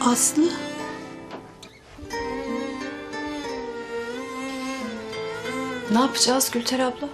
Aslı. Ne yapacağız Gülter abla?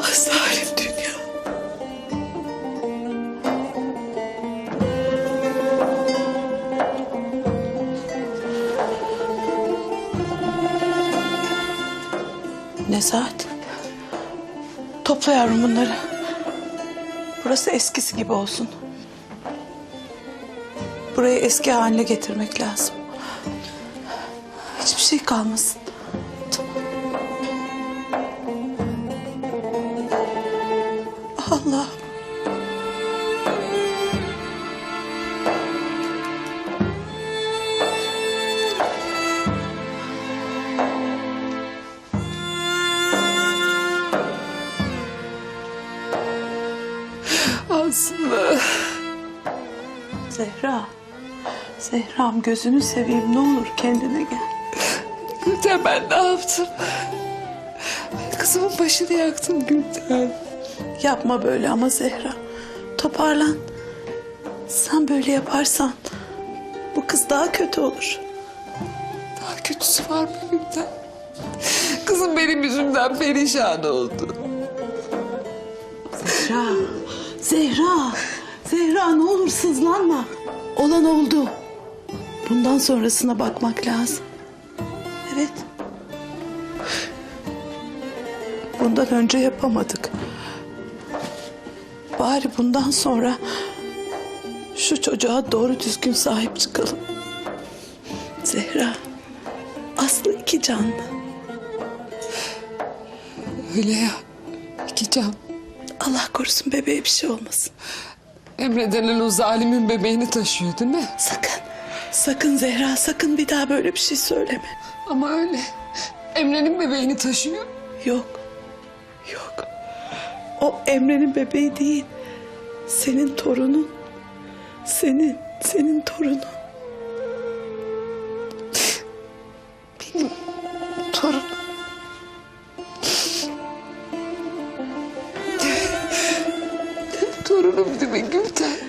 Ah zalim dünya. Nezahat. Topla yavrum bunları. Burası eskisi gibi olsun. Burayı eski haline getirmek lazım. Hiçbir şey kalmasın. Allah. Aslı. Zehra. Zehra'm gözünü seveyim ne olur kendine gel. Gülten ben ne yaptım? Kızımın başını yaktım Gülten. Yapma böyle ama Zehra. Toparlan. Sen böyle yaparsan bu kız daha kötü olur. Daha kötüsü var Gülten? Kızım benim yüzümden perişan oldu. Zehra. Zehra. Zehra ne olur sızlanma. Olan oldu. Bundan sonrasına bakmak lazım. Evet. Bundan önce yapamadık. Bari bundan sonra şu çocuğa doğru düzgün sahip çıkalım. Zehra. Aslı iki canlı. Öyle ya. İki can. Allah korusun bebeğe bir şey olmasın. Emre denen o zalimin bebeğini taşıyor değil mi? Sakın. Sakın Zehra sakın bir daha böyle bir şey söyleme. Ama öyle. Emre'nin bebeğini taşıyor. Yok. Yok. O Emre'nin bebeği değil. Senin torunun. Senin, senin torunun. Benim torunum. torunum değil mi Gülten?